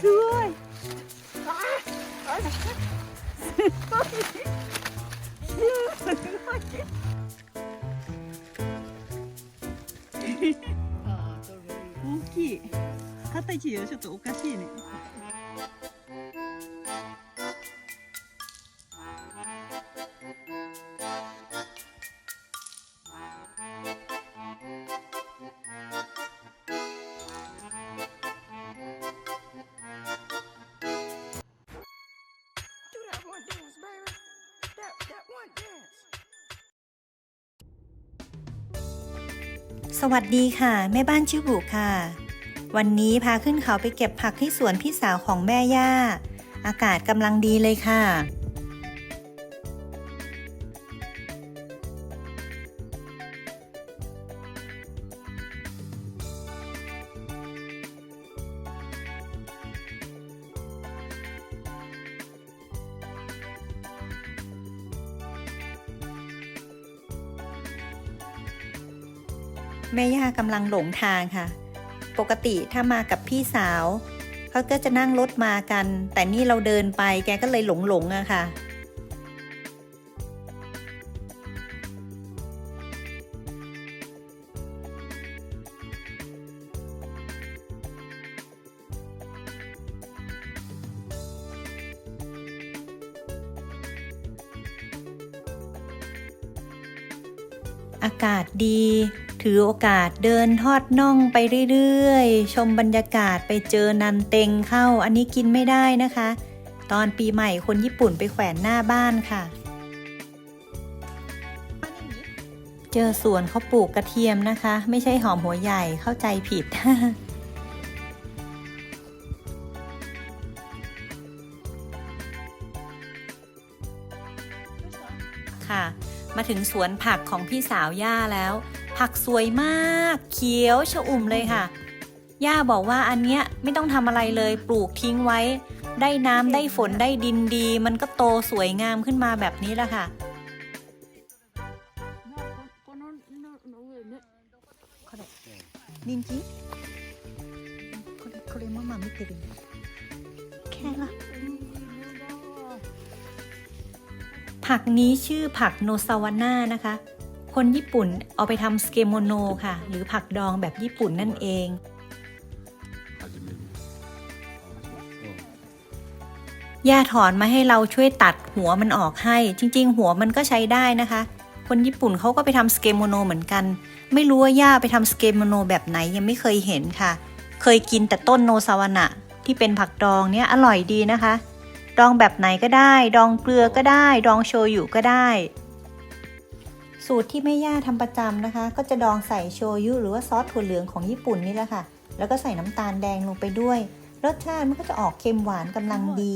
すごい。大きい。肩位置よちょっとおかしいね สวัสดีค่ะ แม่บ้านชื่อบุค่ะ วันนี้พาขึ้นเขาไปเก็บผักที่สวนพี่สาวของแม่ย่า อากาศกำลังดีเลยค่ะ แม่ย่ากำลังหลงทางค่ะ ปกติถ้ามากับพี่สาวเขาก็จะนั่งรถมากัน แต่นี่เราเดินไปแกก็เลยหลงหลงๆอะค่ะ อากาศดี ถือโอกาสเดินทอดน่องไปเรื่อยๆ ชมบรรยากาศไปเจอนันเต็งเข้า อันนี้กินไม่ได้นะคะ ตอนปีใหม่คนญี่ปุ่นไปแขวนหน้าบ้านค่ะ เจอสวนเขาปลูกกระเทียมนะคะ ไม่ใช่หอมหัวใหญ่เข้าใจผิดค่ะ มาถึงสวนผักของพี่สาวย่าแล้ว ผักสวยมาก เขียวชอุ่มเลยค่ะ ย่าบอกว่าอันเนี้ยไม่ต้องทำอะไรเลยปลูกทิ้งไว้ ได้น้ำได้ฝนได้ดินดี มันก็โตสวยงามขึ้นมาแบบนี้แหละค่ะ こののの上ねこれ人参これこれママ見てるแค่ละผักนี้ชื่อผักโนซาวาน่านะคะ คนญี่ปุ่นเอาไปทำสเกโมโนค่ะ หรือผักดองแบบญี่ปุ่นนั่นเองย่าถอนมาให้เราช่วยตัดหัวมันออกให้ จริง ๆ หัวมันก็ใช้ได้นะคะ คนญี่ปุ่นเขาก็ไปทำสเกโมโนเหมือนกัน ไม่รู้ว่าย่าไปทำสเกโมโนแบบไหนยังไม่เคยเห็นค่ะ เคยกินแต่ต้นโนซาวนะที่เป็นผักดองเนี่ยอร่อยดีนะคะ ดองแบบไหนก็ได้ ดองเกลือก็ได้ ดองโชยุก็ได้ สูตรที่แม่ย่าทำประจำนะคะ ก็จะดองใส่โชยุหรือว่าซอสถั่วเหลืองของญี่ปุ่นนี่แหละค่ะ แล้วก็ใส่น้ำตาลแดงลงไปด้วย รสชาติมันก็จะออกเค็มหวานกำลังดี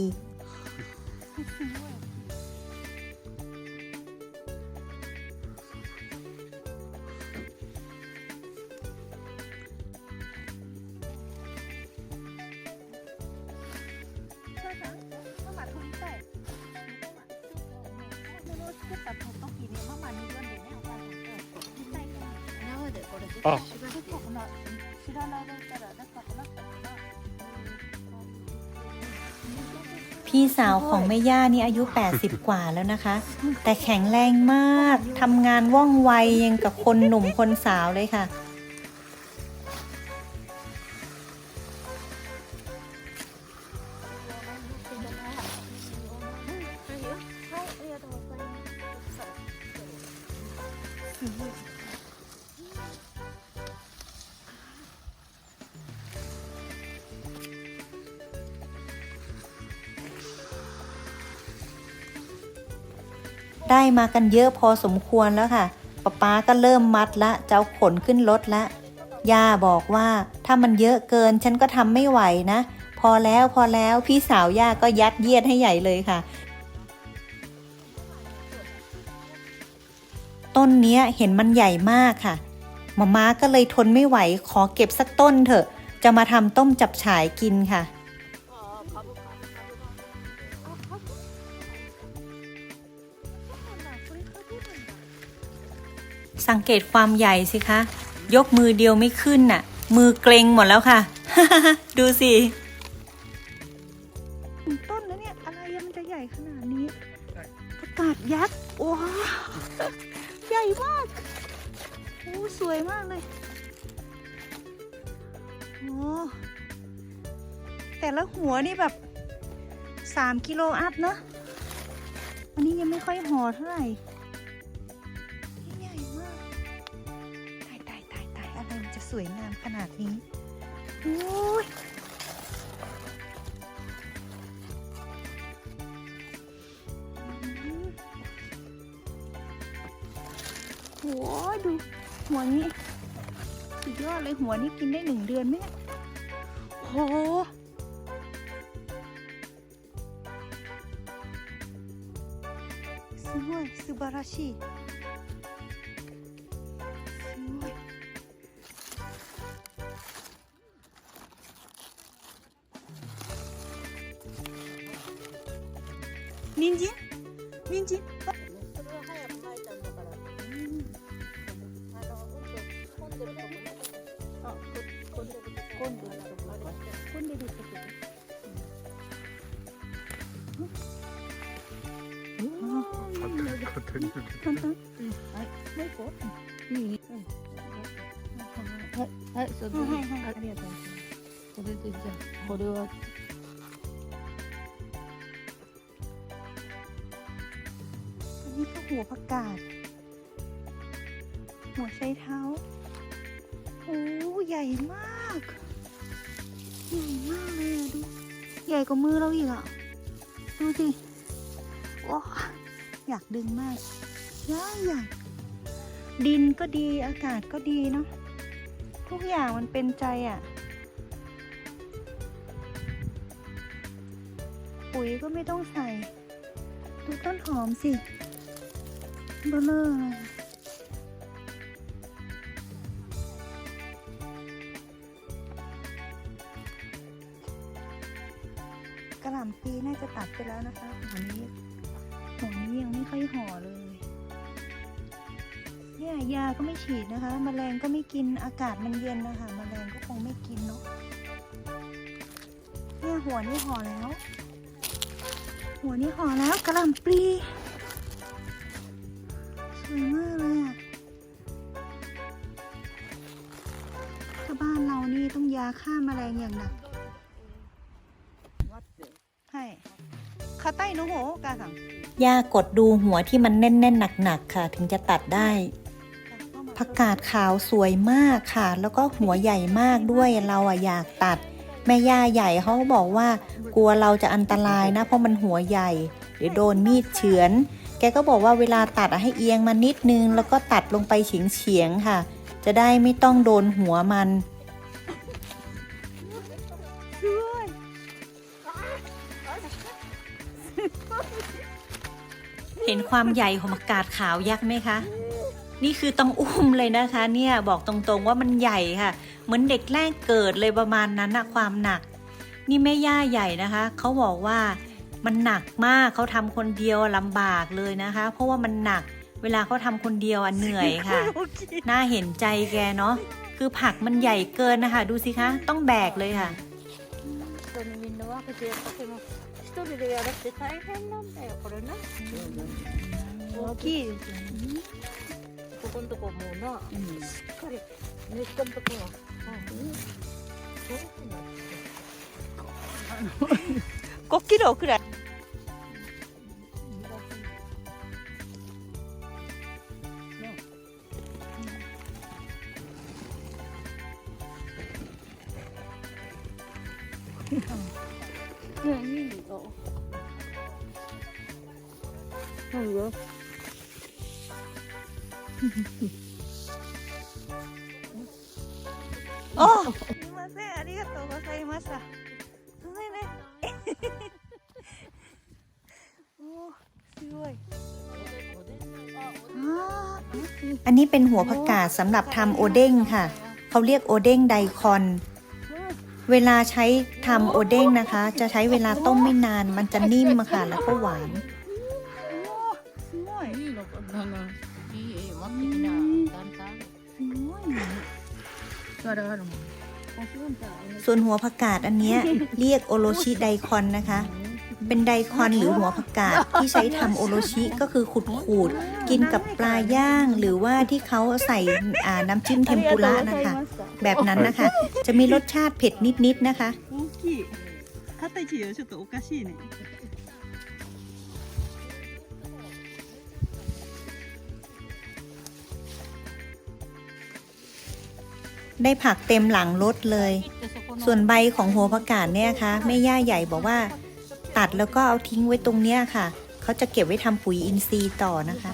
พี่สาวของแม่ย่านี่อายุ 80 กว่าแล้วนะคะ แต่แข็งแรงมากทำงานว่องไวยังกับคนหนุ่มคนสาวเลยค่ะ ได้มากันเยอะพอสมควรแล้วค่ะป๊าป๊าก็เริ่มมัดละจะเอาขนขึ้นรถละย่าบอกว่าถ้ามันเยอะเกินฉันก็ทำไม่ไหวนะ พอแล้วพอแล้วพี่สาวย่าก็ยัดเยียดให้ใหญ่เลยค่ะ ต้นเนี้ยเห็นมันใหญ่มากค่ะมาม่าก็เลยทนไม่ไหวขอเก็บสักต้นเถอะ จะมาทำต้มจับฉายกินค่ะ สังเกตความใหญ่สิคะ ยกมือเดียวไม่ขึ้นน่ะ มือเกรงหมดแล้วค่ะ ดูสิต้นแล้วเนี่ย อะไรมันจะใหญ่ขนาดนี้ประกาศยักษ์ว้าวใหญ่มากโอ้สวยมากเลยโอ้แต่ละหัวนี่แบบสามกิโลอัพเนอะอันนี้ยังไม่ค่อยห่อเท่าไหร่ สวยงามขนาดนี้โอ้ย โหดูหัวนี้สุดยอดเลยหัวนี้กินได้หนึ่งเดือนไหมเนี่ยโหすごい素晴らしい あ、こ混んでるとこ。混んでるとこあれして。混んでるってこと勝手に簡単もう一個いいはい、はい、そうはいはいはいありがとうございます。これでじゃあ、これは、 อันนี้ก็หัวผักกาด หัวไชเท้า โอ้ใหญ่มาก ใหญ่มากเลยอะดู ใหญ่กว่ามือเราอีกอะ ดูสิว้าอยากดึงมากใหญ่ใหญ่ดินก็ดีอากาศก็ดีเนาะทุกอย่างมันเป็นใจอะ ปุ๋ยก็ไม่ต้องใส่ ดูต้นหอมสิเบลอเลย ปีน่าจะตัดไปแล้วนะคะหัวนี้หัวนี้ยังไม่ค่อยห่อเลย เนี่ยยาก็ไม่ฉีดนะคะแมลงก็ไม่กินอากาศมันเย็นนะคะแมลงก็คงไม่กินเนาะเนี่ยหัวนี่ห่อแล้ว หัวนี่ห่อแล้วกระลำปลีสวยมากเลยอะถ้าบ้านเรานี่ต้องยาฆ่าแมลงอย่างหนัก คาใต้โนโหกาสังย่ากดดูหัวที่มันแน่นๆหนักๆค่ะ ถึงจะตัดได้ผักกาดขาวสวยมากค่ะ แล้วก็หัวใหญ่มากด้วยเราอะอยากตัด แม่ย่าใหญ่เขาก็บอกว่า กลัวเราจะอันตรายนะ เพราะมันหัวใหญ่ เดี๋ยวโดนมีดเฉือน แกก็บอกว่าเวลาตัดให้เอียงมานิดนึง แล้วก็ตัดลงไปเฉียงๆค่ะ จะได้ไม่ต้องโดนหัวมัน เห็นความใหญ่ของผักกาดขาวยักษ์ไหมคะ นี่คือต้องอุ้มเลยนะคะ เนี่ยบอกตรงๆว่ามันใหญ่ค่ะ เหมือนเด็กแรกเกิดเลยประมาณนั้นนะความหนัก นี่แม่ย่าใหญ่นะคะเขาบอกว่ามันหนักมากเขาทำคนเดียวลำบากเลยนะคะ เพราะว่ามันหนักเวลาเขาทำคนเดียวอะเหนื่อยค่ะ น่าเห็นใจแกเนาะคือผักมันใหญ่เกินนะคะ ดูสิคะ ต้องแบกเลยค่ะ 人でやるって大変なんだよ、これな。大きいですよね。ここのとこもうな、しっかり、根っこのとこが。うん。そうなんだ。5 キロくらい。 おすみません、ありがとうございました。ごめんね。おーすごい。あー อันนี้เป็นหัวผักกาดสำหรับทำโอเด้งค่ะ เขาเรียกโอเด้งไดคอน เวลาใช้ทำโอเด้งนะคะ จะใช้เวลาต้มไม่นาน มันจะนิ่มอะค่ะ แล้วก็หวาน ส่วนหัวผักกาดอันเนี้ย เรียกโอโรชิไดคอนนะคะ เป็นไดคอนหรือหัวผักกาดที่ใช้ทำโอโรชิก็คือขูดขูดๆกินกับปลาย่าง หรือว่าที่เขาใส่อ่าน้ำจิ้มเทมปุระนะคะ แบบนั้นนะคะ จะมีรสชาติเผ็ดนิดๆนะคะ 大きい肩位置よちょっとおかしいね ได้ผักเต็มหลังรถเลย ส่วนใบของหัวผักกาดเนี่ยคะแม่ย่าใหญ่บอกว่า ตัดแล้วก็เอาทิ้งไว้ตรงเนี้ยค่ะ เขาจะเก็บไว้ทำปุ๋ยอินทรีย์ต่อนะคะ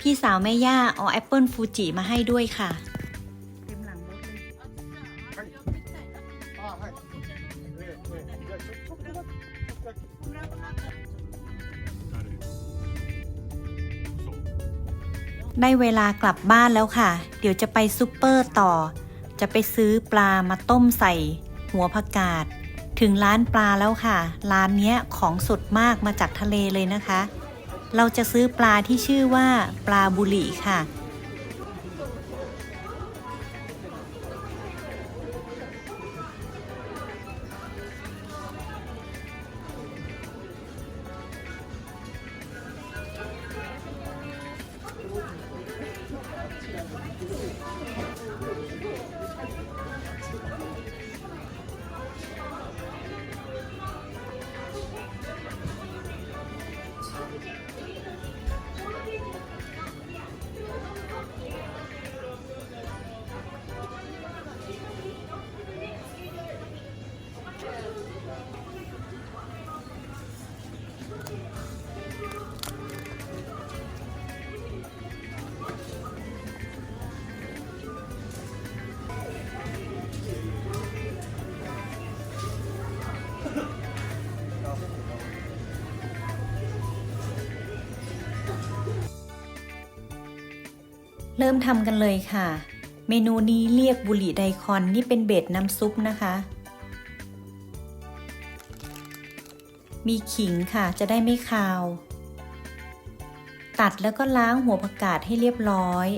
พี่สาวแม่ย่าเอาแอปเปิลฟูจิมาให้ด้วยค่ะได้เวลากลับบ้านแล้วค่ะ เดี๋ยวจะไปซูเปอร์ต่อ จะไปซื้อปลามาต้มใส่ หัวผักกาด ถึงร้านปลาแล้วค่ะ ร้านเนี้ยของสดมากมาจากทะเลเลยนะคะ เราจะซื้อปลาที่ชื่อว่าปลาบุหรี่ค่ะ เริ่มทำกันเลยค่ะ เมนูนี้เรียกบุหรี่ไดคอนนี่เป็นเบสน้ำซุปนะคะ มีขิงค่ะจะได้ไม่คาว ตัดแล้วก็ล้างหัวผักกาดให้เรียบร้อย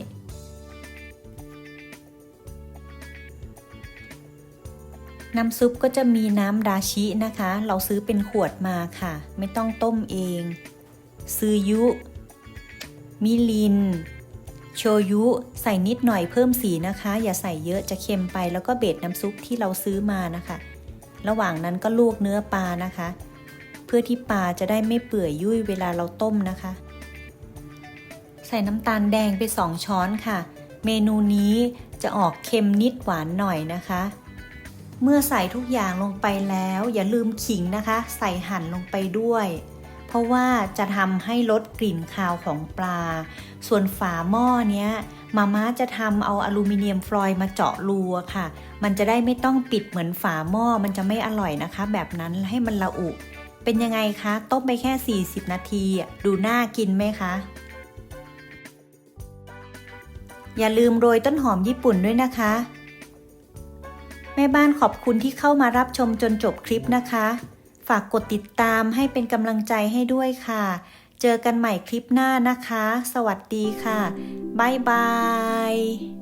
น้ำซุปก็จะมีน้ำดาชินะคะ เราซื้อเป็นขวดมาค่ะ ไม่ต้องต้มเองซื้อยุ มิลิน โชยุ ใส่นิดหน่อยเพิ่มสีนะคะ อย่าใส่เยอะจะเค็มไปแล้วก็เบ็ดน้ำซุปที่เราซื้อมานะคะ ระหว่างนั้นก็ลวกเนื้อปลานะคะ พื่อที่ปลาจะได้ไม่เปื่อยยุ่ยเวลาเราต้มนะคะ ใส่น้ำตาลแดงไป 2 ช้อนค่ะ เมนูนี้จะออกเค็มนิดหวานหน่อยนะคะ เมื่อใส่ทุกอย่างลงไปแล้ว อย่าลืมขิงนะคะ ใส่หั่นลงไปด้วย เพราะว่าจะทำให้ลดกลิ่นคาวของปลา ส่วนฝาหม้อเนี้ยมาม่าจะทำเอาอลูมิเนียมฟลอยด์มาเจาะรูค่ะ มันจะได้ไม่ต้องปิดเหมือนฝาหม้อ มันจะไม่อร่อยนะคะ แบบนั้นให้มันละอุ เป็นยังไงคะ ต้มไปแค่ 40 นาที ดูน่ากินไหมคะ อย่าลืมโรยต้นหอมญี่ปุ่นด้วยนะคะ แม่บ้านขอบคุณที่เข้ามารับชมจนจบคลิปนะคะ ฝากกดติดตามให้เป็นกำลังใจให้ด้วยค่ะ เจอกันใหม่คลิปหน้านะคะ สวัสดีค่ะบ๊ายบาย